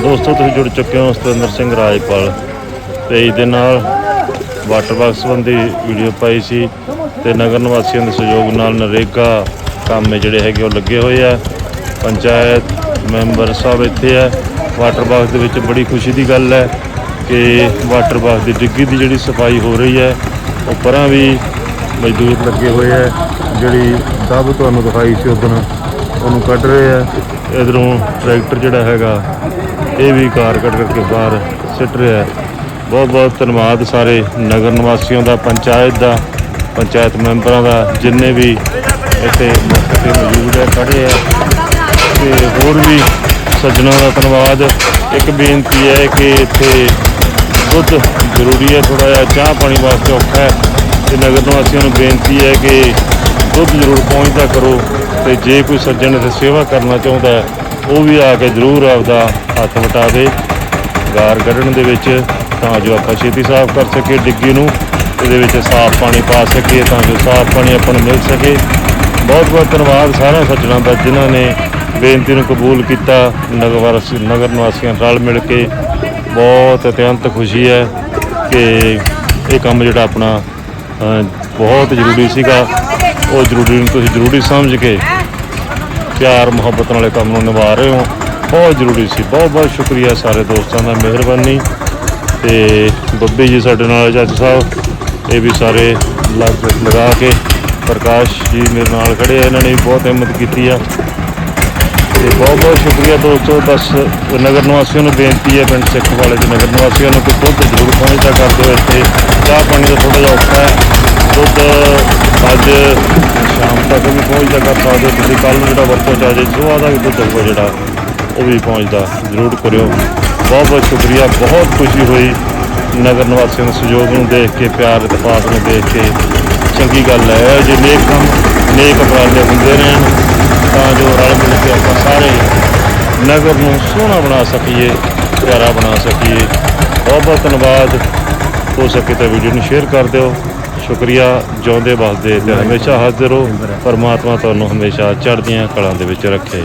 ਦੋਸਤੋ, ਤੁਸੀਂ ਜੁੜ ਚੁੱਕੇ ਹੋ ਸਤਿੰਦਰ ਸਿੰਘ ਰਾਜਪਾਲ। ਪੇਜ ਦੇ ਨਾਲ ਵਾਟਰ ਬਾਕਸ ਸੰਬੰਧੀ ਵੀਡੀਓ ਪਾਈ ਸੀ ਤੇ ਨਗਰ ਨਿਵਾਸੀਆਂ ਦੇ ਸਹਿਯੋਗ ਨਾਲ ਨਰੇਗਾ ਕੰਮ ਜਿਹੜੇ ਹੈਗੇ ਉਹ ਲੱਗੇ ਹੋਏ ਆ। ਪੰਚਾਇਤ ਮੈਂਬਰ ਸਭ ਇੱਥੇ ਆ। ਵਾਟਰ ਬਾਕਸ ਦੇ ਵਿੱਚ ਬੜੀ ਖੁਸ਼ੀ ਦੀ ਗੱਲ ਹੈ ਕਿ ਵਾਟਰ ਬਾਕਸ ਦੀ ਡਿੱਗੀ ਦੀ ਜਿਹੜੀ ਸਫ਼ਾਈ ਹੋ ਰਹੀ ਹੈ, ਉਹ ਪਰਾਂ ਵੀ ਮਜ਼ਦੂਰ ਲੱਗੇ ਹੋਏ ਆ। ਜਿਹੜੀ ਦਬ ਤੁਹਾਨੂੰ ਦਿਖਾਈ ਸੀ ਉਦੋਂ ਉਹਨੂੰ ਕੱਢ ਰਹੇ ਆ। ਇਧਰੋਂ ਟਰੈਕਟਰ ਜਿਹੜਾ ਹੈਗਾ ਇਹ ਵੀ ਕਾਰ ਕੱਢ ਕਰਕੇ ਬਾਹਰ ਸਿੱਟ ਰਿਹਾ ਬਹੁਤ ਬਹੁਤ ਧੰਨਵਾਦ ਸਾਰੇ ਨਗਰ ਨਿਵਾਸੀਆਂ ਦਾ, ਪੰਚਾਇਤ ਦਾ, ਪੰਚਾਇਤ ਮੈਂਬਰਾਂ ਦਾ, ਜਿੰਨੇ ਵੀ ਇੱਥੇ ਮੌਕੇ ਤੇ ਮੌਜੂਦ ਹੈ, ਖੜੇ ਆ ਤੇ ਹੋਰ ਵੀ ਸੱਜਣਾਂ ਦਾ ਧੰਨਵਾਦ। ਇੱਕ ਬੇਨਤੀ ਹੈ ਕਿ ਇੱਥੇ ਦੁੱਧ ਜ਼ਰੂਰੀ ਹੈ ਥੋੜਾ ਜਿਹਾ ਚਾਹ ਪਾਣੀ ਵਾਸਤੇ ਔਖਾ ਹੈ। ਤੇ ਨਗਰ ਨਿਵਾਸੀਆਂ ਨੂੰ ਬੇਨਤੀ ਹੈ ਕਿ ਦੁੱਧ ਜ਼ਰੂਰ ਪਹੁੰਚਦਾ ਕਰੋ। ਤੇ ਜੇ ਕੋਈ ਸੱਜਣ ਇੱਥੇ ਸੇਵਾ ਕਰਨਾ ਚਾਹੁੰਦਾ ਹੈ, ਉਹ ਵੀ ਆ ਕੇ ਜ਼ਰੂਰ ਆਪਦਾ ਹੱਥ ਵਟਾਵੇ। ਗਾਰ ਕੱਢਣ ਦੇ ਵਿੱਚ ਤਾਂ ਜੋ ਆਪਾਂ ਛੇਤੀ ਸਾਫ਼ ਕਰ ਸਕੀਏ ਡਿੱਗੀ ਨੂੰ, ਇਹਦੇ ਵਿੱਚ ਸਾਫ਼ ਪਾਣੀ ਪਾ ਸਕੀਏ ਤਾਂ ਜੋ ਸਾਫ਼ ਪਾਣੀ ਆਪਾਂ ਨੂੰ ਮਿਲ ਸਕੇ। ਬਹੁਤ ਬਹੁਤ ਧੰਨਵਾਦ ਸਾਰਿਆਂ ਸੱਜਣਾਂ ਦਾ ਜਿਨ੍ਹਾਂ ਨੇ ਬੇਨਤੀ ਨੂੰ ਕਬੂਲ ਕੀਤਾ। ਨਗਰ ਵਾਸੀ- ਨਗਰ ਨਿਵਾਸੀਆਂ ਨਾਲ ਮਿਲ ਕੇ ਬਹੁਤ ਅਤਿਅੰਤ ਖੁਸ਼ੀ ਹੈ ਕਿ ਇਹ ਕੰਮ ਜਿਹੜਾ ਆਪਣਾ ਬਹੁਤ ਜ਼ਰੂਰੀ ਸੀਗਾ। ਉਹ ਜ਼ਰੂਰੀ ਨੂੰ ਤੁਸੀਂ ਜ਼ਰੂਰੀ ਸਮਝ ਕੇ ਪਿਆਰ ਮੁਹੱਬਤ ਨਾਲੇ ਕੰਮ ਨੂੰ ਨਿਭਾ ਰਹੇ ਹੋ। ਬਹੁਤ ਜ਼ਰੂਰੀ ਸੀ। ਬਹੁਤ ਬਹੁਤ ਸ਼ੁਕਰੀਆ ਸਾਰੇ ਦੋਸਤਾਂ ਦਾ ਮਿਹਰਬਾਨੀ। ਤੇ ਬੱਬੇ ਜੀ ਸਾਡੇ ਨਾਲ ਜੱਜ ਸਾਹਿਬ, ਇਹ ਵੀ ਸਾਰੇ ਲੱਗ ਲਗਾ ਕੇ ਪ੍ਰਕਾਸ਼ ਜੀ ਮੇਰੇ ਨਾਲ ਖੜੇ ਆ। ਇਹਨਾਂ ਨੇ ਬਹੁਤ ਹਿੰਮਤ ਕੀਤੀ ਆ। ਤੇ ਬਹੁਤ ਬਹੁਤ ਸ਼ੁਕਰੀਆ ਦੋਸਤੋ। ਬਸ ਨਗਰ ਨਿਵਾਸੀਆਂ ਨੂੰ ਬੇਨਤੀ ਹੈ, ਪਿੰਡ ਸਿੱਖ ਵਾਲੇ ਦੇ ਨਗਰ ਨਿਵਾਸੀਆਂ ਨੂੰ ਕਿ ਦੁੱਧ ਜ਼ਰੂਰ ਪਹੁੰਚਦਾ ਕਰ ਦਿਓ ਇੱਥੇ ਚਾਹ ਪਾਣੀ ਦਾ ਥੋੜਾ ਜਿਹਾ ਔਖਾ ਹੈ। ਦੁੱਧ ਅੱਜ ਸ਼ਾਮ ਤੱਕ ਵੀ ਪਹੁੰਚਦਾ ਕਰ ਸਕਦੇ ਹੋ ਤੁਸੀਂ ਕੱਲ ਨੂੰ ਜਿਹੜਾ ਵਰਤੋਂ ਚ ਆ ਦਾ ਵੀ ਦੁੱਧ ਹੋਊਗਾ ਜਿਹੜਾ। ਉਹ ਵੀ ਪਹੁੰਚਦਾ ਜ਼ਰੂਰ ਕਰਿਓ। ਬਹੁਤ ਬਹੁਤ ਸ਼ੁਕਰੀਆ ਬਹੁਤ ਖੁਸ਼ੀ ਹੋਈ ਨਗਰ ਨਿਵਾਸੀਆਂ ਦੇ ਸਹਿਯੋਗ ਨੂੰ ਦੇਖ ਕੇ ਪਿਆਰ ਇਤਫਾਕ ਨੂੰ ਦੇਖ ਕੇ। ਚੰਗੀ ਗੱਲ ਹੈ ਜੇ ਨੇਕ ਕੰਮ ਨੇਕ ਉਪਰਾਲੇ ਹੁੰਦੇ ਰਹਿਣ ਤਾਂ ਜੋ ਰਲ ਮਿਲ ਕੇ ਆਪਾਂ ਸਾਰੇ ਨਗਰ ਨੂੰ ਸੋਹਣਾ ਬਣਾ ਸਕੀਏ ਪਿਆਰਾ ਬਣਾ ਸਕੀਏ। ਬਹੁਤ ਬਹੁਤ ਧੰਨਵਾਦ। ਹੋ ਸਕੇ ਤਾਂ ਵੀਡੀਓ ਨੂੰ ਸ਼ੇਅਰ ਕਰ ਦਿਓ। ਸ਼ੁਕਰੀਆ ਜਿਉਂਦੇ ਵਸਦੇ ਤੇ ਹਮੇਸ਼ਾ ਹਾਜ਼ਰ ਰਹੋ। ਪਰਮਾਤਮਾ ਤੁਹਾਨੂੰ ਹਮੇਸ਼ਾ ਚੜ੍ਹਦੀਆਂ ਕਲਾਂ ਦੇ ਵਿੱਚ ਰੱਖੇ।